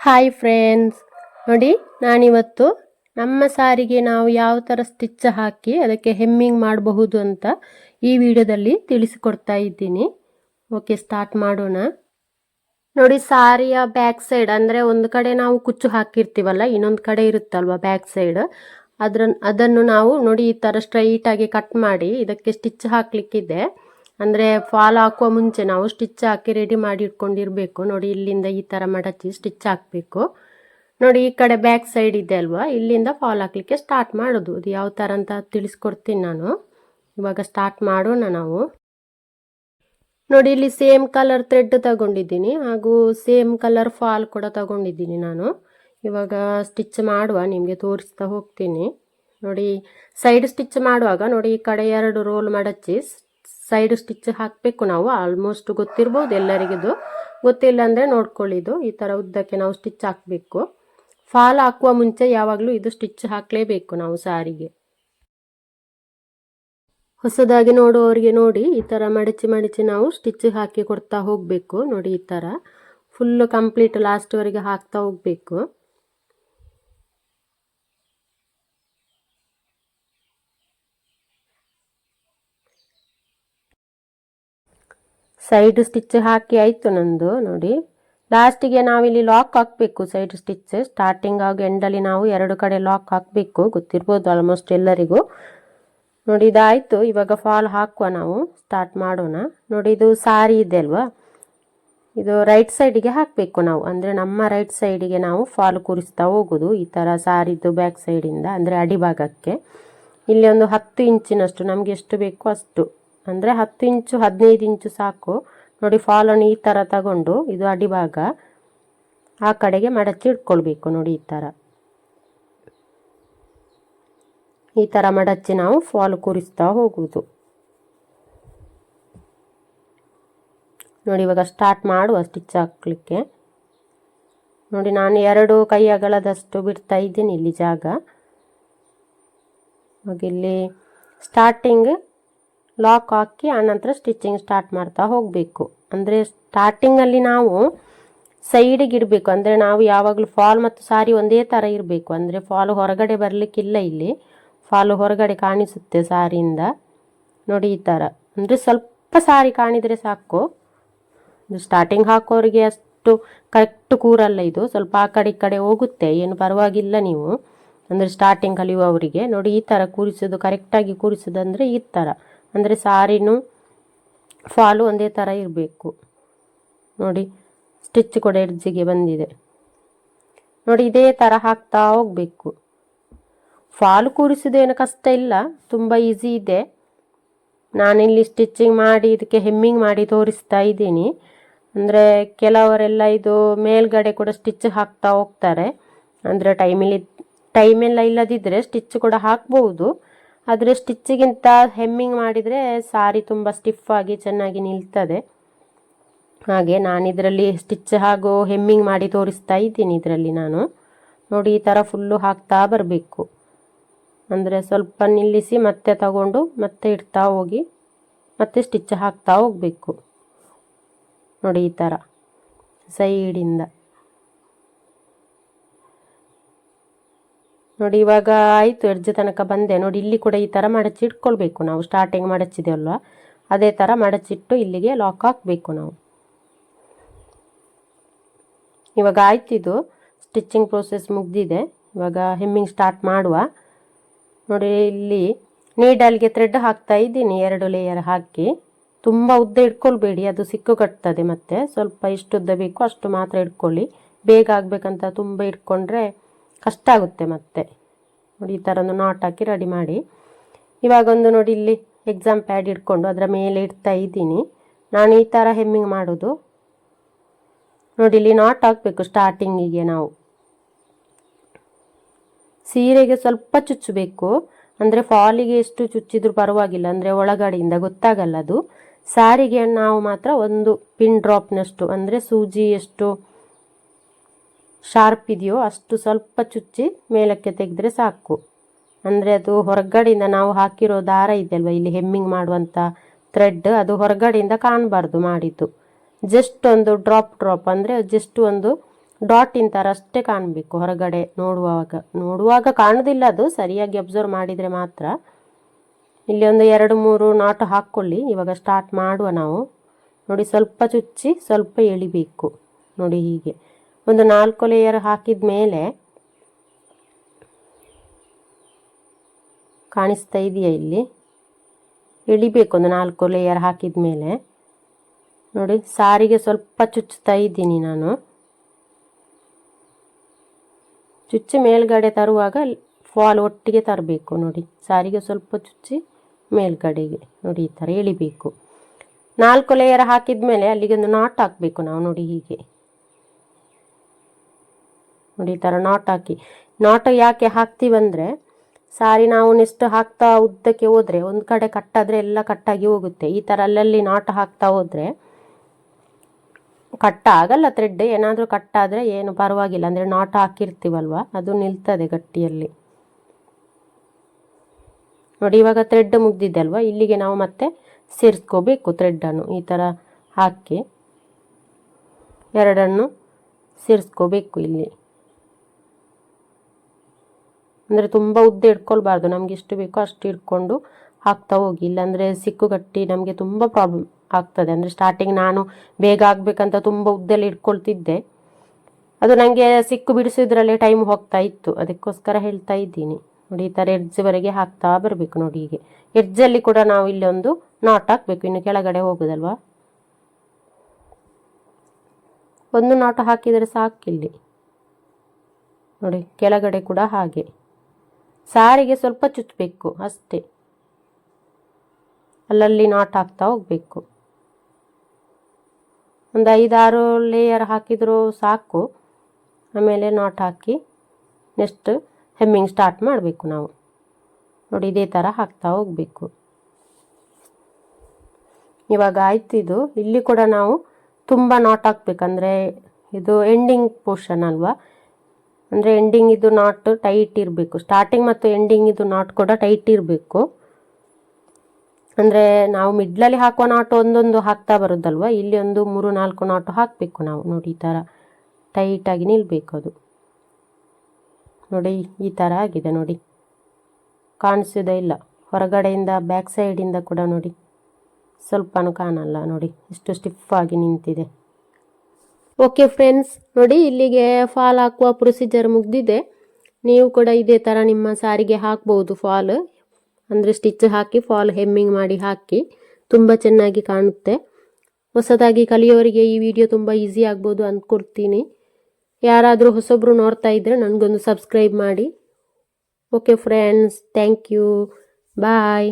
Hi friends. ನೋಡಿ, ನಾನಿವತ್ತು ನಮ್ಮ ಸಾರಿಗೆ ನಾವು ಯಾವ ಥರ ಸ್ಟಿಚ್ ಹಾಕಿ ಅದಕ್ಕೆ ಹೆಮ್ಮಿಂಗ್ ಮಾಡಬಹುದು ಅಂತ ಈ ವಿಡಿಯೋದಲ್ಲಿ ತಿಳಿಸಿಕೊಡ್ತಾ ಇದ್ದೀನಿ. ಓಕೆ, ಸ್ಟಾರ್ಟ್ ಮಾಡೋಣ. ನೋಡಿ, ಸಾರಿಯ ಬ್ಯಾಕ್ ಸೈಡ್ ಅಂದರೆ ಒಂದು ಕಡೆ ನಾವು ಕುಚ್ಚು ಹಾಕಿರ್ತೀವಲ್ಲ, ಇನ್ನೊಂದು ಕಡೆ ಇರುತ್ತಲ್ವ ಬ್ಯಾಕ್ ಸೈಡ್. ಅದ್ರ ಅದನ್ನು ನಾವು ನೋಡಿ, ಈ ಥರ ಸ್ಟ್ರೈಟಾಗಿ ಕಟ್ ಮಾಡಿ ಇದಕ್ಕೆ ಸ್ಟಿಚ್ ಹಾಕ್ಲಿಕ್ಕಿದೆ. ಅಂದರೆ ಫಾಲ್ ಹಾಕುವ ಮುಂಚೆ ನಾವು ಸ್ಟಿಚ್ ಹಾಕಿ ರೆಡಿ ಮಾಡಿ ಇಟ್ಕೊಂಡಿರಬೇಕು. ನೋಡಿ, ಇಲ್ಲಿಂದ ಈ ಥರ ಮಡಚಿ ಸ್ಟಿಚ್ ಹಾಕಬೇಕು. ನೋಡಿ, ಈ ಕಡೆ ಬ್ಯಾಕ್ ಸೈಡ್ ಇದೆ ಅಲ್ವಾ? ಇಲ್ಲಿಂದ ಫಾಲ್ ಹಾಕ್ಲಿಕ್ಕೆ ಸ್ಟಾರ್ಟ್ ಮಾಡೋದು. ಅದು ಯಾವ ಥರ ಅಂತ ತಿಳಿಸ್ಕೊಡ್ತೀನಿ ನಾನು. ಇವಾಗ ಸ್ಟಾರ್ಟ್ ಮಾಡೋಣ ನಾವು. ನೋಡಿ, ಇಲ್ಲಿ ಸೇಮ್ ಕಲರ್ ಥ್ರೆಡ್ ತಗೊಂಡಿದ್ದೀನಿ. ಹಾಗೂ ಸೇಮ್ ಕಲರ್ ಫಾಲ್ ಕೂಡ ತಗೊಂಡಿದ್ದೀನಿ ನಾನು. ಇವಾಗ ಸ್ಟಿಚ್ ಮಾಡುವ, ನಿಮಗೆ ತೋರಿಸ್ತಾ ಹೋಗ್ತೀನಿ. ನೋಡಿ ಸೈಡ್ ಸ್ಟಿಚ್ ಮಾಡುವಾಗ, ನೋಡಿ, ಈ ಕಡೆ ಎರಡು ರೋಲ್ ಮಡಚಿ ಸೈಡ್ ಸ್ಟಿಚ್ ಹಾಕಬೇಕು ನಾವು ಆಲ್ಮೋಸ್ಟ್ ಗೊತ್ತಿರ್ಬೋದು ಎಲ್ಲರಿಗಿದು. ಗೊತ್ತಿಲ್ಲ ಅಂದರೆ ನೋಡ್ಕೊಳ್ಳಿದು ಈ ಥರ ಉದ್ದಕ್ಕೆ ನಾವು ಸ್ಟಿಚ್ ಹಾಕಬೇಕು. ಫಾಲ್ ಹಾಕುವ ಮುಂಚೆ ಯಾವಾಗಲೂ ಇದು ಸ್ಟಿಚ್ ಹಾಕಲೇಬೇಕು ನಾವು ಸಾರಿಗೆ. ಹೊಸದಾಗಿ ನೋಡುವವರಿಗೆ ನೋಡಿ, ಈ ಥರ ಮಡಚಿ ಮಡಚಿ ನಾವು ಸ್ಟಿಚ್ ಹಾಕಿ ಕೊಡ್ತಾ ಹೋಗಬೇಕು. ನೋಡಿ ಈ ಥರ ಫುಲ್ಲು ಕಂಪ್ಲೀಟ್ ಲಾಸ್ಟ್ವರೆಗೆ ಹಾಕ್ತಾ ಹೋಗಬೇಕು. ಸೈಡ್ ಸ್ಟಿಚ್ ಹಾಕಿ ಆಯಿತು ನಂದು, ನೋಡಿ. ಲಾಸ್ಟಿಗೆ ನಾವಿಲ್ಲಿ ಲಾಕ್ ಹಾಕಬೇಕು ಸೈಡ್ ಸ್ಟಿಚ್. ಸ್ಟಾರ್ಟಿಂಗ್ ಆಗಿ ಎಂಡಲ್ಲಿ ನಾವು ಎರಡು ಕಡೆ ಲಾಕ್ ಹಾಕಬೇಕು, ಗೊತ್ತಿರ್ಬೋದು ಆಲ್ಮೋಸ್ಟ್ ಎಲ್ಲರಿಗೂ. ನೋಡಿ, ಇದಾಯಿತು. ಇವಾಗ ಫಾಲ್ ಹಾಕುವ ನಾವು. ಸ್ಟಾರ್ಟ್ ಮಾಡೋಣ. ನೋಡಿ, ಇದು ಸಾರಿ ಇದೆ ಅಲ್ವಾ? ಇದು ರೈಟ್ ಸೈಡಿಗೆ ಹಾಕಬೇಕು ನಾವು. ಅಂದರೆ ನಮ್ಮ ರೈಟ್ ಸೈಡಿಗೆ ನಾವು ಫಾಲ್ ಕೂರಿಸ್ತಾ ಹೋಗೋದು. ಈ ಥರ ಸಾರಿದ್ದು ಬ್ಯಾಕ್ ಸೈಡಿಂದ ಅಂದರೆ ಅಡಿಭಾಗಕ್ಕೆ. ಇಲ್ಲಿ ಒಂದು ಹತ್ತು ಇಂಚಿನಷ್ಟು ನಮಗೆ ಎಷ್ಟು ಬೇಕೋ ಅಷ್ಟು. ಅಂದರೆ ಹತ್ತು ಇಂಚು, ಹದಿನೈದು ಇಂಚು ಸಾಕು. ನೋಡಿ ಫಾಲನ್ನು ಈ ಥರ ತಗೊಂಡು ಇದು ಅಡಿಭಾಗ ಆ ಕಡೆಗೆ ಮಡಚಿ ಇಟ್ಕೊಳ್ಬೇಕು ನೋಡಿ ಈ ಥರ ಈ ಥರ ಮಡಚಿ ನಾವು ಫಾಲ್ ಕೂರಿಸ್ತಾ ಹೋಗುವುದು. ನೋಡಿ, ಇವಾಗ ಸ್ಟಾರ್ಟ್ ಮಾಡುವ ಸ್ಟಿಚ್ ಹಾಕ್ಲಿಕ್ಕೆ. ನೋಡಿ, ನಾನು ಎರಡು ಕೈ ಅಗಲದಷ್ಟು ಬಿಡ್ತಾ ಇದ್ದೀನಿ ಇಲ್ಲಿ ಜಾಗ. ಇಲ್ಲಿ ಸ್ಟಾರ್ಟಿಂಗ್ ಲಾಕ್ ಹಾಕಿ ಆನಂತರ ಸ್ಟಿಚಿಂಗ್ ಸ್ಟಾರ್ಟ್ ಮಾಡ್ತಾ ಹೋಗಬೇಕು. ಅಂದರೆ ಸ್ಟಾರ್ಟಿಂಗಲ್ಲಿ ನಾವು ಸೈಡಿಗೆ ಇಡಬೇಕು. ಅಂದರೆ ನಾವು ಯಾವಾಗಲೂ ಫಾಲ್ ಮತ್ತು ಸಾರಿ ಒಂದೇ ಥರ ಇರಬೇಕು. ಅಂದರೆ ಫಾಲ್ ಹೊರಗಡೆ ಬರಲಿಕ್ಕಿಲ್ಲ ಇಲ್ಲಿ. ಫಾಲು ಹೊರಗಡೆ ಕಾಣಿಸುತ್ತೆ ಸಾರಿಯಿಂದ. ನೋಡಿ ಈ ಥರ ಅಂದರೆ ಸ್ವಲ್ಪ ಸಾರಿ ಕಾಣಿದರೆ ಸಾಕು. ಸ್ಟಾರ್ಟಿಂಗ್ ಹಾಕೋರಿಗೆ ಅಷ್ಟು ಕರೆಕ್ಟ್ ಕೂರಲ್ಲ ಇದು. ಸ್ವಲ್ಪ ಆ ಕಡೆ ಈ ಕಡೆ ಹೋಗುತ್ತೆ. ಏನು ಪರವಾಗಿಲ್ಲ ನೀವು. ಅಂದರೆ ಸ್ಟಾರ್ಟಿಂಗ್ ಕಲಿಯುವವರಿಗೆ. ನೋಡಿ ಈ ಥರ ಕೂರಿಸೋದು ಕರೆಕ್ಟಾಗಿ ಕೂರಿಸೋದಂದರೆ ಈ ಥರ ಅಂದರೆ ಸಾರಿನೂ ಫಾಲು ಒಂದೇ ಥರ ಇರಬೇಕು. ನೋಡಿ ಸ್ಟಿಚ್ ಕೂಡ ಎಡ್ಜಿಗೆ ಬಂದಿದೆ. ನೋಡಿ, ಇದೇ ಥರ ಹಾಕ್ತಾ ಹೋಗಬೇಕು. ಫಾಲು ಕೂರಿಸೋದೇನು ಕಷ್ಟ ಇಲ್ಲ, ತುಂಬ ಈಸಿ ಇದೆ. ನಾನಿಲ್ಲಿ ಸ್ಟಿಚ್ಚಿಂಗ್ ಮಾಡಿ, ಇದಕ್ಕೆ ಹೆಮ್ಮಿಂಗ್ ಮಾಡಿ ತೋರಿಸ್ತಾ ಇದ್ದೀನಿ. ಅಂದರೆ ಕೆಲವರೆಲ್ಲ ಇದು ಮೇಲ್ಗಡೆ ಕೂಡ ಸ್ಟಿಚ್ ಹಾಕ್ತಾ ಹೋಗ್ತಾರೆ. ಅಂದರೆ ಟೈಮಿಲ್ಲಿ ಟೈಮೆಲ್ಲ ಇಲ್ಲದಿದ್ದರೆ ಸ್ಟಿಚ್ ಕೂಡ ಹಾಕ್ಬೋದು. ಆದರೆ ಸ್ಟಿಚ್ಚಿಗಿಂತ ಹೆಮ್ಮಿಂಗ್ ಮಾಡಿದರೆ ಸಾರಿ ತುಂಬ ಸ್ಟಿಫ್ ಆಗಿ ಚೆನ್ನಾಗಿ ನಿಲ್ತದೆ. ಹಾಗೆ ನಾನು ಇದರಲ್ಲಿ ಸ್ಟಿಚ್ ಹಾಗೂ ಹೆಮ್ಮಿಂಗ್ ಮಾಡಿ ತೋರಿಸ್ತಾ ಇದ್ದೀನಿ ಇದರಲ್ಲಿ ನಾನು. ನೋಡಿ, ಈ ಥರ ಫುಲ್ಲು ಹಾಕ್ತಾ ಬರಬೇಕು. ಅಂದರೆ ಸ್ವಲ್ಪ ನಿಲ್ಲಿಸಿ ಮತ್ತೆ ತಗೊಂಡು ಮತ್ತೆ ಇಡ್ತಾ ಹೋಗಿ ಮತ್ತೆ ಸ್ಟಿಚ್ ಹಾಕ್ತಾ ಹೋಗಬೇಕು. ನೋಡಿ, ಈ ಥರ ಸೈಡಿಂದ ನೋಡಿ, ಇವಾಗ ಆಯಿತು ಎಡ್ಜ್ ತನಕ ಬಂದೆ. ನೋಡಿ, ಇಲ್ಲಿ ಕೂಡ ಈ ಥರ ಮಡಚಿ ಇಟ್ಕೊಳ್ಬೇಕು ನಾವು ಸ್ಟಾರ್ಟಿಂಗ್ ಮಡಚಿದೆವಲ್ವ ಅದೇ ಥರ ಮಡಚಿಟ್ಟು ಇಲ್ಲಿಗೆ ಲಾಕ್ ಹಾಕಬೇಕು ನಾವು. ಇವಾಗ ಆಯ್ತಿದು ಸ್ಟಿಚ್ಚಿಂಗ್ ಪ್ರೋಸೆಸ್ ಮುಗ್ದಿದೆ. ಇವಾಗ ಹೆಮ್ಮಿಂಗ್ ಸ್ಟಾರ್ಟ್ ಮಾಡುವ. ನೋಡಿ, ಇಲ್ಲಿ ನೀಡಲ್ಗೆ ಥ್ರೆಡ್ ಹಾಕ್ತಾ ಇದ್ದೀನಿ. ಎರಡು ಲೇಯರ್ ಹಾಕಿ. ತುಂಬ ಉದ್ದ ಇಟ್ಕೊಳ್ಬೇಡಿ. ಅದು ಸಿಕ್ಕು ಕಟ್ತದೆ ಮತ್ತೆ. ಸ್ವಲ್ಪ ಎಷ್ಟು ಉದ್ದ ಬೇಕು, ಅಷ್ಟು ಮಾತ್ರ ಇಟ್ಕೊಳ್ಳಿ. ಬೇಗ ಆಗಬೇಕಂತ ತುಂಬ ಇಟ್ಕೊಂಡ್ರೆ ಕಷ್ಟ ಆಗುತ್ತೆ ಮತ್ತೆ. ನೋಡಿ, ಈ ಥರ ಒಂದು ನಾಟ್ ಹಾಕಿ ರೆಡಿ ಮಾಡಿ. ಇವಾಗ ಒಂದು ನೋಡಿ, ಇಲ್ಲಿ ಎಕ್ಸಾಮ್ ಪ್ಯಾಡ್ ಇಟ್ಕೊಂಡು ಅದರ ಮೇಲೆ ಇಡ್ತಾ ಇದ್ದೀನಿ. ನಾನು ಈ ಥರ ಹೆಮ್ಮಿಂಗ್ ಮಾಡೋದು. ನೋಡಿ, ಇಲ್ಲಿ ನಾಟ್ ಹಾಕಬೇಕು ಸ್ಟಾರ್ಟಿಂಗಿಗೆ ನಾವು. ಸೀರೆಗೆ ಸ್ವಲ್ಪ ಚುಚ್ಚಬೇಕು. ಅಂದರೆ ಫಾಲಿಗೆ ಎಷ್ಟು ಚುಚ್ಚಿದ್ರು ಪರವಾಗಿಲ್ಲ. ಅಂದರೆ ಒಳಗಡೆಯಿಂದ ಗೊತ್ತಾಗಲ್ಲ ಅದು. ಸಾರಿಗೆ ನಾವು ಮಾತ್ರ ಒಂದು ಪಿನ್ ಡ್ರಾಪ್ನಷ್ಟು ಅಂದರೆ ಸೂಜಿ ಎಷ್ಟು ಶಾರ್ಪ್ ಇದೆಯೋ ಅಷ್ಟು ಸ್ವಲ್ಪ ಚುಚ್ಚಿ ಮೇಲಕ್ಕೆ ತೆಗೆದ್ರೆ ಸಾಕು. ಅಂದರೆ ಅದು ಹೊರಗಡೆಯಿಂದ ನಾವು ಹಾಕಿರೋ ದಾರ ಇದೆಯಲ್ವ, ಇಲ್ಲಿ ಹೆಮ್ಮಿಂಗ್ ಮಾಡುವಂಥ ಥ್ರೆಡ್ ಅದು ಹೊರಗಡೆಯಿಂದ ಕಾಣಬಾರ್ದು ಮಾಡಿದ್ದು. ಜಸ್ಟ್ ಒಂದು ಡ್ರಾಪ್ ಡ್ರಾಪ್ ಅಂದರೆ ಜಸ್ಟ್ ಒಂದು ಡಾಟಿನ ಥರ ಅಷ್ಟೇ ಕಾಣಬೇಕು ಹೊರಗಡೆ ನೋಡುವಾಗ. ನೋಡುವಾಗ ಕಾಣೋದಿಲ್ಲ ಅದು, ಸರಿಯಾಗಿ ಅಬ್ಸರ್ವ್ ಮಾಡಿದರೆ ಮಾತ್ರ. ಇಲ್ಲಿ ಒಂದು ಎರಡು, ಮೂರು ನಾಟು ಹಾಕ್ಕೊಳ್ಳಿ ಇವಾಗ ಸ್ಟಾರ್ಟ್ ಮಾಡುವ ನಾವು. ನೋಡಿ, ಸ್ವಲ್ಪ ಚುಚ್ಚಿ ಸ್ವಲ್ಪ ಎಳಿಬೇಕು. ನೋಡಿ ಹೀಗೆ. ಒಂದು ನಾಲ್ಕು ಲೇಯರ್ ಹಾಕಿದ ಮೇಲೆ ಕಾಣಿಸ್ತಾ ಇದೆಯಾ ಇಲ್ಲಿ? ಇಳಿಬೇಕು ಒಂದು ನಾಲ್ಕು ಲೇಯರ್ ಹಾಕಿದ ಮೇಲೆ. ನೋಡಿ, ಸಾರಿಗೆ ಸ್ವಲ್ಪ ಚುಚ್ಚುತ್ತಾ ಇದ್ದೀನಿ ನಾನು. ಚುಚ್ಚಿ ಮೇಲ್ಗಡೆ ತರುವಾಗ ಫಾಲ್ ಒಟ್ಟಿಗೆ ತರಬೇಕು, ನೋಡಿ. ಸಾರಿಗೆ ಸ್ವಲ್ಪ ಚುಚ್ಚಿ ಮೇಲ್ಗಡೆಗೆ, ನೋಡಿ, ಈ ಥರ ಎಳಿಬೇಕು ನಾಲ್ಕು ಲೇಯರ್ ಹಾಕಿದ ಮೇಲೆ ಅಲ್ಲಿಗೆ ಒಂದು ನಾಟ್ ಹಾಕಬೇಕು ನಾವು, ನೋಡಿ ಹೀಗೆ. ನೋಡಿ ಈ ಥರ ನಾಟ್ ಹಾಕಿ. ನಾಟ್ ಯಾಕೆ ಹಾಕ್ತೀವಂದರೆ ಸಾರಿ ನಾವು ನೆಸ್ಟ್ ಹಾಕ್ತಾ ಉದ್ದಕ್ಕೆ ಹೋದರೆ, ಒಂದು ಕಡೆ ಕಟ್ಟಾದರೆ ಎಲ್ಲ ಕಟ್ಟಾಗಿ ಹೋಗುತ್ತೆ. ಈ ಥರ ಅಲ್ಲಲ್ಲಿ ನಾಟ್ ಹಾಕ್ತಾ ಹೋದರೆ ಕಟ್ಟ ಆಗಲ್ಲ ಥ್ರೆಡ್ ಏನಾದರೂ ಕಟ್ಟಾದರೆ ಏನು ಪರವಾಗಿಲ್ಲ. ಅಂದರೆ ನಾಟ್ ಹಾಕಿರ್ತೀವಲ್ವ? ಅದು ನಿಲ್ತದೆ ಗಟ್ಟಿಯಲ್ಲಿ. ನೋಡಿ, ಇವಾಗ ಥ್ರೆಡ್ ಮುಗ್ದಿದೆ ಅಲ್ವಾ? ಇಲ್ಲಿಗೆ ನಾವು ಮತ್ತೆ ಸೇರಿಸ್ಕೋಬೇಕು ಥ್ರೆಡ್ಡನ್ನು ಈ ಥರ ಹಾಕಿ ಎರಡನ್ನು ಸೇರಿಸ್ಕೋಬೇಕು ಇಲ್ಲಿ. ಅಂದರೆ ತುಂಬ ಉದ್ದ ಇಟ್ಕೊಳ್ಬಾರ್ದು. ನಮ್ಗೆ ಎಷ್ಟು ಬೇಕೋ ಅಷ್ಟು ಇಟ್ಕೊಂಡು ಹಾಕ್ತಾ ಹೋಗಿ. ಇಲ್ಲಾಂದರೆ ಸಿಕ್ಕುಗಟ್ಟಿ ನಮಗೆ ತುಂಬ ಪ್ರಾಬ್ಲಮ್ ಆಗ್ತದೆ. ಅಂದರೆ ಸ್ಟಾರ್ಟಿಂಗ್ ನಾನು ಬೇಗ ಆಗಬೇಕಂತ ತುಂಬ ಉದ್ದಲ್ಲಿ ಇಟ್ಕೊಳ್ತಿದ್ದೆ. ಅದು ನನಗೆ ಸಿಕ್ಕು ಬಿಡಿಸೋದ್ರಲ್ಲೇ ಟೈಮ್ ಹೋಗ್ತಾ ಇತ್ತು. ಅದಕ್ಕೋಸ್ಕರ ಹೇಳ್ತಾ ಇದ್ದೀನಿ. ನೋಡಿ, ಈ ಥರ ಎಡ್ಜ್ವರೆಗೆ ಹಾಕ್ತಾ ಬರಬೇಕು ನೋಡಿ ಹೀಗೆ. ಎಡ್ಜಲ್ಲಿ ಕೂಡ ನಾವು ಇಲ್ಲಿ ಒಂದು ನಾಟ್ ಹಾಕಬೇಕು. ಇನ್ನು ಕೆಳಗಡೆ ಹೋಗೋದಲ್ವಾ? ಒಂದು ನಾಟು ಹಾಕಿದರೆ ಸಾಕಿಲ್ಲಿ. ನೋಡಿ, ಕೆಳಗಡೆ ಕೂಡ ಹಾಗೆ. ಸಾರಿಗೆ ಸ್ವಲ್ಪ ಚುಚ್ಚಬೇಕು ಅಷ್ಟೇ. ಅಲ್ಲಲ್ಲಿ ನಾಟ್ ಹಾಕ್ತಾ ಹೋಗಬೇಕು. ಒಂದು ಐದಾರು ಲೇಯರ್ ಹಾಕಿದರೂ ಸಾಕು. ಆಮೇಲೆ ನಾಟ್ ಹಾಕಿ ನೆಕ್ಸ್ಟ್ ಹೆಮ್ಮಿಂಗ್ ಸ್ಟಾರ್ಟ್ ಮಾಡಬೇಕು ನಾವು. ನೋಡಿ, ಇದೇ ಥರ ಹಾಕ್ತಾ ಹೋಗಬೇಕು. ಇವಾಗ ಆಯ್ತು ಇದು. ಇಲ್ಲಿ ಕೂಡ ನಾವು ತುಂಬ ನಾಟ್ ಹಾಕ್ಬೇಕಂದ್ರೆ ಇದು ಎಂಡಿಂಗ್ ಪೋರ್ಷನ್ ಅಲ್ವಾ? ಅಂದರೆ ಎಂಡಿಂಗ್ ಇದು ನಾಟ್ ಟೈಟ್ ಇರಬೇಕು. ಸ್ಟಾರ್ಟಿಂಗ್ ಮತ್ತು ಎಂಡಿಂಗ್ ಇದು ನಾಟ್ ಕೂಡ ಟೈಟ್ ಇರಬೇಕು. ಅಂದರೆ ನಾವು ಮಿಡ್ಲಲ್ಲಿ ಹಾಕುವ ನಾಟು ಒಂದೊಂದು ಹಾಕ್ತಾ ಬರೋದಲ್ವ? ಇಲ್ಲಿ ಒಂದು, ಮೂರು, ನಾಲ್ಕು ನಾಟು ಹಾಕಬೇಕು ನಾವು. ನೋಡಿ, ಈ ಥರ ಟೈಟಾಗಿ ನಿಲ್ಲಬೇಕು ಅದು. ನೋಡಿ, ಈ ಥರ ಆಗಿದೆ, ನೋಡಿ. ಕಾಣಿಸೋದೇ ಇಲ್ಲ. ಹೊರಗಡೆಯಿಂದ ಬ್ಯಾಕ್ ಸೈಡಿಂದ ಕೂಡ ನೋಡಿ. ಸ್ವಲ್ಪನೂ ಕಾಣಲ್ಲ, ನೋಡಿ. ಎಷ್ಟು ಸ್ಟಿಫ್ ಆಗಿ ನಿಂತಿದೆ. ಓಕೆ ಫ್ರೆಂಡ್ಸ್ ನೋಡಿ, ಇಲ್ಲಿಗೆ ಫಾಲ್ ಹಾಕುವ ಪ್ರೊಸೀಜರ್ ಮುಗ್ದಿದೆ. ನೀವು ಕೂಡ ಇದೇ ಥರ ನಿಮ್ಮ ಸಾರಿಗೆ ಹಾಕ್ಬೋದು ಫಾಲ್ ಅಂದರೆ ಸ್ಟಿಚ್ ಹಾಕಿ ಫಾಲ್ ಹೆಮ್ಮಿಂಗ್ ಮಾಡಿ ಹಾಕಿ. ತುಂಬ ಚೆನ್ನಾಗಿ ಕಾಣುತ್ತೆ. ಹೊಸದಾಗಿ ಕಲಿಯೋರಿಗೆ ಈ ವಿಡಿಯೋ ತುಂಬ ಈಸಿ ಆಗ್ಬೋದು ಅಂದ್ಕೊಡ್ತೀನಿ ಯಾರಾದರೂ ಹೊಸೊಬ್ಬರು ನೋಡ್ತಾ ಇದ್ದರೆ ನನಗೊಂದು ಸಬ್ಸ್ಕ್ರೈಬ್ ಮಾಡಿ. Okay friends thank you bye